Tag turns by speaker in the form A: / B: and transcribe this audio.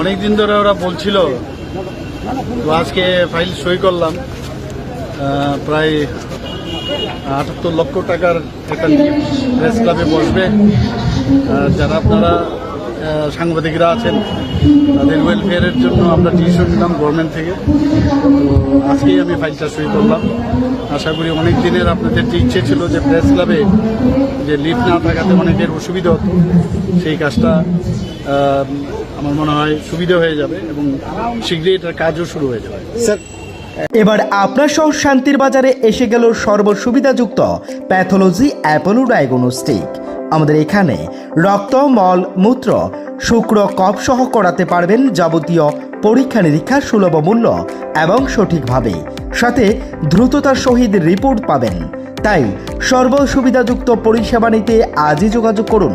A: অনেক দিন ধরে ওরা বলছিল, তো আজকে ফাইল সই করলাম। প্রায় আটাত্তর লক্ষ টাকার একটা প্রেস ক্লাবে বসবে। যারা আপনারা সাংবাদিকরা আছেন, তাদের ওয়েলফেয়ারের জন্য আমরা টিউশন নিলাম গভর্নমেন্ট থেকে। তো আজকেই আমি ফাইলটা সই করলাম। আশা করি অনেক দিনের আপনাদের যে ইচ্ছে ছিল যে প্রেস ক্লাবে যে লিফট না থাকাতে অনেকের অসুবিধা হতো, সেই কাজটা আমার মনে হয় সুবিধা হয়ে যাবে এবং শীঘ্রই এটার কাজও শুরু হয়ে যাবে।
B: স্যার,
C: এবার আপনার সহ শান্তির বাজারে এসে গেল সর্বসুবিধাযুক্ত প্যাথোলজি অ্যাপোলো ডায়াগনস্টিক আমাদের এখানে রক্ত, মল, মূত্র, শুক্র কপ সহ করাতে পারবেন যাবতীয় পরীক্ষা নিরীক্ষা সুলভ মূল্য এবং সঠিকভাবে। সাথে দ্রুততার সহিত রিপোর্ট পাবেন। তাই সর্বসুবিধাযুক্ত পরিষেবা নিতে আজই যোগাযোগ করুন